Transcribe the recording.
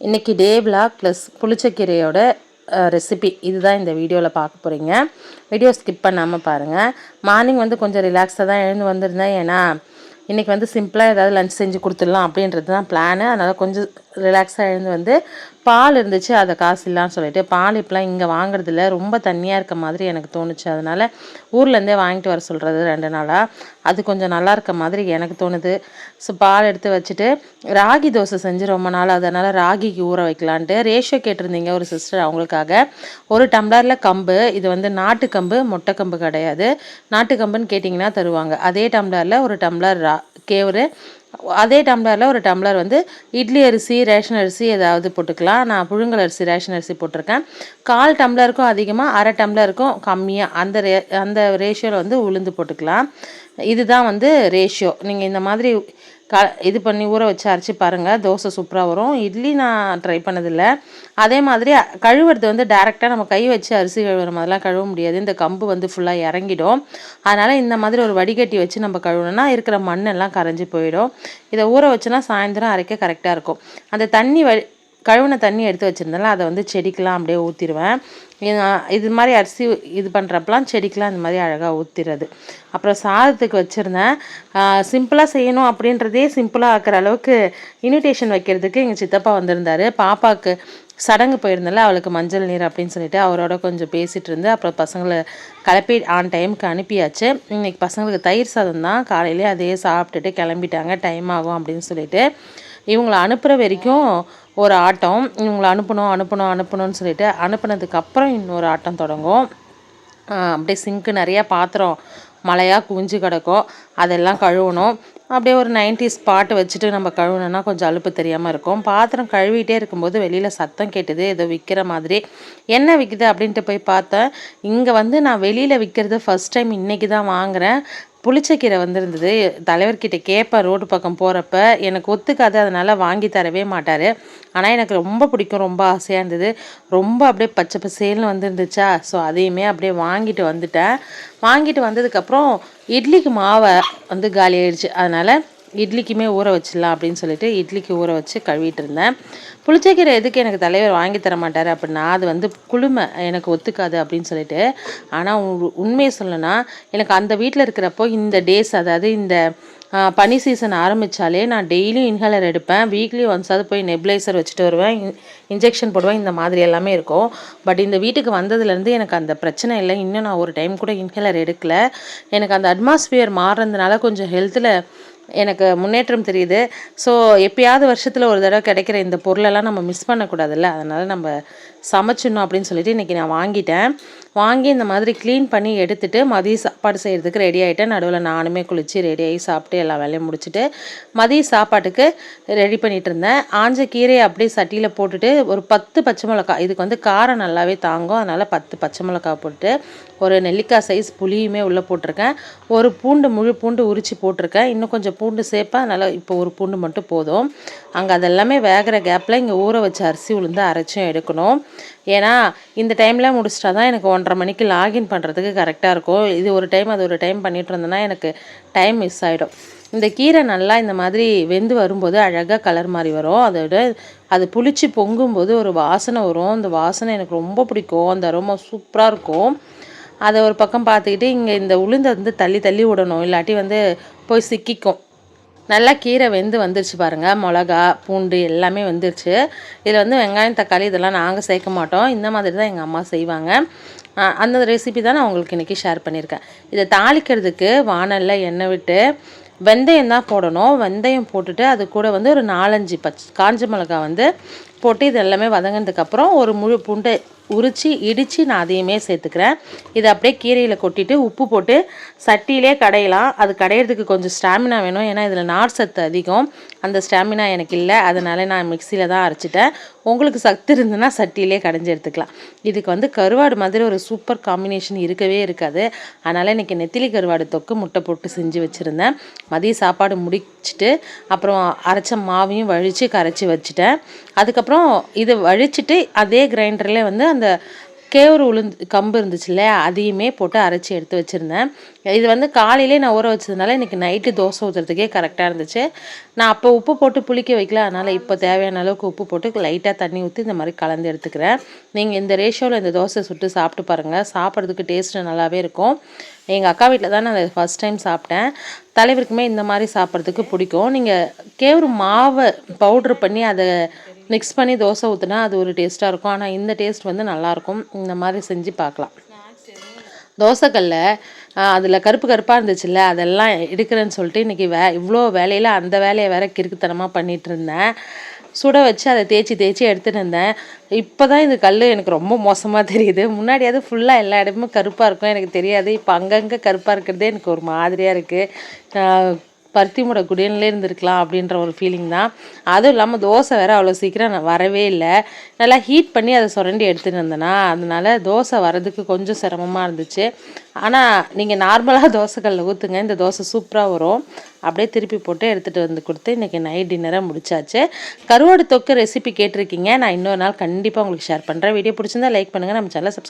இன்றைக்கி day black plus புளிச்சக்கீரையோட recipe இதுதான் இந்த வீடியோவில் பார்க்க போகிறீங்க வீடியோ ஸ்கிப் பண்ணாமல் பாருங்கள் மார்னிங் வந்து கொஞ்சம் ரிலாக்ஸாக தான் எழுந்து வந்திருந்தேன். ஏன்னா இன்றைக்கி வந்து சிம்பிளாக ஏதாவது லஞ்ச் செஞ்சு கொடுத்துடலாம் அப்படின்றது தான் பிளானு அதனால் கொஞ்சம் ரிலாக்ஸாக எழுந்து வந்து பால் இருந்துச்சு அதை காசு இல்லான்னு சொல்லிட்டு பால் இப்போலாம் இங்கே வாங்குறதில்ல. ரொம்ப தண்ணியாக இருக்க மாதிரி எனக்கு தோணுச்சு. அதனால் ஊர்லேருந்தே வாங்கிட்டு வர சொல்கிறது ரெண்டு நாளாக அது கொஞ்சம் நல்லா இருக்க மாதிரி எனக்கு தோணுது. ஸோ பால் எடுத்து வச்சுட்டு ராகி தோசை செஞ்சு ரொம்ப நாள். அதனால் ராகிக்கு ஊற வைக்கலான்ட்டு ரேஷியோ கேட்டிருந்தீங்க ஒரு சிஸ்டர் அவங்களுக்காக. ஒரு டம்ளரில் கம்பு இது வந்து நாட்டு கம்பு மொட்டை கம்பு கிடையாது. நாட்டு கம்புன்னு கேட்டிங்கன்னா தருவாங்க. அதே டம்ளரில் ஒரு டம்ளர் ரா கேவுரு. அதே டம்ளரில் ஒரு டம்ளர் வந்து இட்லி அரிசி ரேஷன் அரிசி ஏதாவது போட்டுக்கலாம். நான் புழுங்கல் அரிசி ரேஷன் அரிசி போட்டிருக்கேன். கால் டம்ளருக்கும் அதிகமாக அரை டம்ளருக்கும் கம்மியாக அந்த ரே அந்த ரேஷியோவில் வந்து உளுந்து போட்டுக்கலாம். இதுதான் வந்து ரேஷியோ நீங்கள் இந்த மாதிரி க இது பண்ணி ஊற வச்சு அரைச்சி பாருங்கள் தோசை சூப்பராக வரும். இட்லி நான் ட்ரை பண்ணதில்லை. அதே மாதிரி கழுவுறது வந்து டேரெக்டாக நம்ம கை வச்சு அரிசி கழுவுற மாதிரிலாம் கழுவ முடியாது. இந்த கம்பு வந்து ஃபுல்லாக இறங்கிடும். அதனால் இந்த மாதிரி ஒரு வடிகட்டி வச்சு நம்ம கழுவுனோன்னா இருக்கிற மண்ணெல்லாம் கரைஞ்சி போயிடும். இதை ஊற வச்சுனா சாயந்தரம் அரைக்க கரெக்டாக இருக்கும். அந்த தண்ணி வ கழுவுன தண்ணி எடுத்து வச்சுருந்தாலும் அதை வந்து செடிக்கெலாம் அப்படியே ஊற்றிடுவேன் இது மாதிரி அரிசி இது பண்ணுறப்பெல்லாம் செடிக்கெலாம் இந்த மாதிரி அழகாக ஊற்றிடுறது அப்புறம் சாதத்துக்கு வச்சுருந்தேன். சிம்பிளாக செய்யணும் அப்படின்றதே சிம்பிளாக ஆக்கிற அளவுக்கு இன்விடேஷன் வைக்கிறதுக்கு எங்கள் சித்தப்பா வந்திருந்தார். பாப்பாவுக்கு சடங்கு போயிருந்தால அவளுக்கு மஞ்சள் நீர் அப்படின்னு சொல்லிட்டு அவரோட கொஞ்சம் பேசிகிட்டு இருந்து அப்புறம் பசங்களை கிளப்பி ஆன் டைமுக்கு அனுப்பியாச்சு. இன்றைக்கி பசங்களுக்கு தயிர் சாதம் தான். காலையிலே அதே சாப்பிட்டுட்டு கிளம்பிட்டாங்க. டைம் ஆகும் அப்படின்னு சொல்லிட்டு இவங்களை அனுப்புகிற வரைக்கும் ஒரு ஆட்டம். இவங்களை அனுப்பணும் அனுப்பணும் அனுப்பணும்னு சொல்லிட்டு அனுப்புனதுக்கப்புறம் இன்னொரு ஆட்டம் தொடங்கும். அப்படியே சிங்க்கு நிறையா பாத்திரம் மழையாக குவிஞ்சு கிடக்கும். அதெல்லாம் கழுவணும். அப்படியே ஒரு நைன்டிஸ் பாட்டு வச்சுட்டு நம்ம கழுவுனோன்னா கொஞ்சம் அலுப்பு தெரியாமல் இருக்கும். பாத்திரம் கழுவிட்டே இருக்கும்போது வெளியில் சத்தம் கேட்டது ஏதோ விற்கிற மாதிரி. என்ன விற்குது அப்படின்ட்டு போய் பார்த்தேன். இங்கே வந்து நான் வெளியில் விற்கிறது ஃபஸ்ட் டைம் இன்றைக்கி தான் வாங்குகிறேன் புளிச்சக்கீரை வந்திருந்தது. தலைவர்கிட்ட கேட்பேன் ரோடு பக்கம் போகிறப்ப எனக்கு ஒத்துக்காது அதனால் வாங்கி தரவே மாட்டார். ஆனால் எனக்கு ரொம்ப பிடிக்கும் ரொம்ப ஆசையாக இருந்தது. ரொம்ப அப்படியே பச்சை பசேல்னு வந்துருந்துச்சா? ஸோ அதையுமே அப்படியே வாங்கிட்டு வந்துட்டேன். வாங்கிட்டு வந்ததுக்கப்புறம் இட்லிக்கு மாவை வந்து காலி ஆயிடுச்சு. அதனால் இட்லிக்குமே ஊற வச்சிடலாம் அப்படின்னு சொல்லிட்டு இட்லிக்கு ஊற வச்சு கழுவிட்டு இருந்தேன் புளிச்சக்கீரை எதுக்கு எனக்கு தலைவர் வாங்கி தர மாட்டார்? அப்படின்னா அது வந்து குளுமை. எனக்கு ஒத்துக்காது அப்படின்னு சொல்லிட்டு. ஆனால் உண்மையை சொல்லணும்னா எனக்கு அந்த வீட்டில் இருக்கிறப்போ இந்த டேஸ் அதாவது இந்த பனி சீசன் ஆரம்பித்தாலே நான் டெய்லியும் இன்ஹேலர் எடுப்பேன். வீக்லி ஒன்ஸாவது போய் நெப்லைசர் வச்சுட்டு வருவேன். இன்ஜெக்ஷன் போடுவேன். இந்த மாதிரி எல்லாமே இருக்கும். பட் இந்த வீட்டுக்கு வந்ததுலேருந்து எனக்கு அந்த பிரச்சனை இல்லை. இன்னும் நான் ஒரு டைம் கூட இன்ஹேலர் எடுக்கலை. எனக்கு அந்த அட்மாஸ்பியர் மாறுறதுனால கொஞ்சம் ஹெல்த்தில் எனக்கு முன்னேற்றம் தெரியுது. ஸோ எப்பயாவது வருஷத்தில் ஒரு தடவை கிடைக்கிற இந்த பொருளெல்லாம் நம்ம மிஸ் பண்ணக்கூடாதுல்ல? அதனால் நம்ம சமைச்சிடணும் அப்படின்னு சொல்லிட்டு இன்றைக்கி நான் வாங்கிட்டேன். வாங்கி இந்த மாதிரி க்ளீன் பண்ணி எடுத்துகிட்டு மதிய சாப்பாடு செய்கிறதுக்கு ரெடி ஆகிட்டேன் நடுவில் நானுமே குளித்து ரெடி ஆகி சாப்பிட்டு எல்லா வேலையும் முடிச்சுட்டு மதிய சாப்பாட்டுக்கு ரெடி பண்ணிகிட்டு இருந்தேன். ஆஞ்ச கீரையை அப்படியே சட்டியில் போட்டுட்டு ஒரு பத்து பச்சை மிளகா இதுக்கு வந்து காரம் நல்லாவே தாங்கும். அதனால் பத்து பச்சை மிளகா போட்டு ஒரு நெல்லிக்காய் சைஸ் புளியுமே உள்ளே போட்டிருக்கேன். ஒரு பூண்டு முழு பூண்டு உரித்து போட்டிருக்கேன். இன்னும் கொஞ்சம் பூண்டு சேர்ப்பேன். அதனால் இப்போ ஒரு பூண்டு மட்டும் போதும். அங்கே அதெல்லாமே வேகிற கேப்பில் இங்கே ஊற வச்ச அரிசி உளுந்து அரைச்சும் எடுக்கணும். ஏன்னா இந்த டைமில் முடிச்சிட்டா தான் எனக்கு ஒன்றரை மணிக்கு லாகின் பண்ணுறதுக்கு கரெக்டாக இருக்கும். இது ஒரு டைம் அது ஒரு டைம் பண்ணிகிட்டு இருந்தேன்னா எனக்கு டைம் மிஸ் ஆகிடும் இந்த கீரை நல்லா இந்த மாதிரி வெந்து வரும்போது அழகாக கலர் மாதிரி வரும். அதோட அது புளிச்சு பொங்கும்போது ஒரு வாசனை வரும். அந்த வாசனை எனக்கு ரொம்ப பிடிக்கும். அந்த ரொம்ப சூப்பராக இருக்கும். அதை ஒரு பக்கம் பார்த்துக்கிட்டு இங்கே இந்த உளுந்தை வந்து தள்ளி தள்ளி விடணும். இல்லாட்டி வந்து போய் சிக்கிக்கும். நல்லா கீரை வெந்து வந்துருச்சு பாருங்கள் மிளகா பூண்டு எல்லாமே வந்துருச்சு. இதில் வந்து வெங்காயம் தக்காளி இதெல்லாம் நாங்கள் சேர்க்க மாட்டோம். இந்த மாதிரி தான் எங்கள் அம்மா செய்வாங்க. அந்த ரெசிபி தான் நான் உங்களுக்கு இன்றைக்கி ஷேர் பண்ணியிருக்கேன். இதை தாளிக்கிறதுக்கு வானலில் எண்ணெய் விட்டு வெந்தயம் தான் போடணும். வெந்தயம் போட்டுட்டு அது கூட வந்து ஒரு நாலஞ்சு பச் காஞ்ச மிளகா வந்து போட்டு இது எல்லாமே வதங்கினதுக்கப்புறம் ஒரு முழு பூண்டை உரித்து இடித்து நான் அதையுமே சேர்த்துக்கிறேன். இதை அப்படியே கீரையில் கொட்டிட்டு உப்பு போட்டு சட்டியிலே கடையலாம். அது கடையிறதுக்கு கொஞ்சம் ஸ்டாமினா வேணும். ஏன்னா இதில் நார் சத்து அதிகம். அந்த ஸ்டாமினா எனக்கு இல்லை. அதனால் நான் மிக்சியில் தான் அரைச்சிட்டேன். உங்களுக்கு சத்து இருந்ததுன்னா சட்டியிலே கடைஞ்சி எடுத்துக்கலாம். இதுக்கு வந்து கருவாடு மாதிரி ஒரு சூப்பர் காம்பினேஷன் இருக்கவே இருக்காது. அதனால் இன்றைக்கி நெத்திலி கருவாடு தொக்கு முட்டை போட்டு செஞ்சு வச்சுருந்தேன். மதிய சாப்பாடு முடிச்சுட்டு அப்புறம் அரைச்ச மாவையும் வழித்து கரைச்சி வச்சுட்டேன். அதுக்கப்புறம் இதை வழிச்சிட்டு அதே கிரைண்டரில் வந்து அந்த கேவுரு உளுந்து கம்பு இருந்துச்சுல்ல அதையுமே போட்டு அரைச்சி எடுத்து வச்சுருந்தேன். இது வந்து காலையிலே நான் ஊற வச்சதுனால இன்றைக்கி நைட்டு தோசை ஊற்றுறதுக்கே கரெக்டாக இருந்துச்சு. நான் அப்போ உப்பு போட்டு புளிக்க வைக்கல. அதனால் இப்போ தேவையான அளவுக்கு உப்பு போட்டு லைட்டாக தண்ணி ஊற்றி இந்த மாதிரி கலந்து எடுத்துக்கிறேன். நீங்கள் இந்த ரேஷியோவில் இந்த தோசை சுட்டு சாப்பிட்டு பாருங்கள் சாப்பிட்றதுக்கு டேஸ்ட்டு நல்லாவே இருக்கும். எங்கள் அக்கா வீட்டில் தான் நான் ஃபஸ்ட் டைம் சாப்பிட்டேன். தலைவருக்குமே இந்த மாதிரி சாப்பிட்றதுக்கு பிடிக்கும். நீங்கள் கேவுரு மாவை பவுட்ரு பண்ணி அதை மிக்ஸ் பண்ணி தோசை ஊற்றினா அது ஒரு டேஸ்ட்டாக இருக்கும். ஆனால் இந்த டேஸ்ட் வந்து நல்லாயிருக்கும் இந்த மாதிரி செஞ்சு பார்க்கலாம் தோசைக்கல்ல அதில் கருப்பு கருப்பாக இருந்துச்சுல்ல அதெல்லாம் எடுக்கிறேன்னு சொல்லிட்டு இன்றைக்கி வே இவ்வளோ வேலையில் அந்த வேலையை வேற கிறுக்குத்தனமாக பண்ணிகிட்டு இருந்தேன். சுட வச்சு அதை தேய்ச்சி தேய்ச்சி எடுத்துகிட்டு இருந்தேன். இப்போ தான் இந்த கல் எனக்கு ரொம்ப மோசமாக தெரியுது. முன்னாடியாவது ஃபுல்லாக எல்லா இடமும் கருப்பாக இருக்கும். எனக்கு தெரியாது. இப்போ அங்கங்கே கருப்பாக இருக்கிறதே எனக்கு ஒரு மாதிரியாக இருக்குது பருத்தி மூட குடியன்லே இருந்திருக்கலாம் அப்படின்ற ஒரு ஃபீலிங் தான். அதுவும் இல்லாமல் தோசை வேறு அவ்வளோ சீக்கிரம் நான் வரவே இல்லை. நல்லா ஹீட் பண்ணி அதை சுரண்டி எடுத்துகிட்டு இருந்தேன்னா அதனால தோசை வரதுக்கு கொஞ்சம் சிரமமாக இருந்துச்சு. ஆனால் நீங்கள் நார்மலாக தோசைக்கல்ல ஊற்றுங்க இந்த தோசை சூப்பராக வரும். அப்படியே திருப்பி போட்டு எடுத்துகிட்டு வந்து கொடுத்து இன்றைக்கி நைட் டின்னரை முடிச்சாச்சு. கருவாடு தொக்கு ரெசிபி கேட்டிருக்கீங்க. நான் இன்னொரு நாள் கண்டிப்பாக உங்களுக்கு ஷேர் பண்ணுறேன் வீடியோ பிடிச்சிருந்தா லைக் பண்ணுங்கள் நம்ம சேனலை சப்ஸ்கிரைப்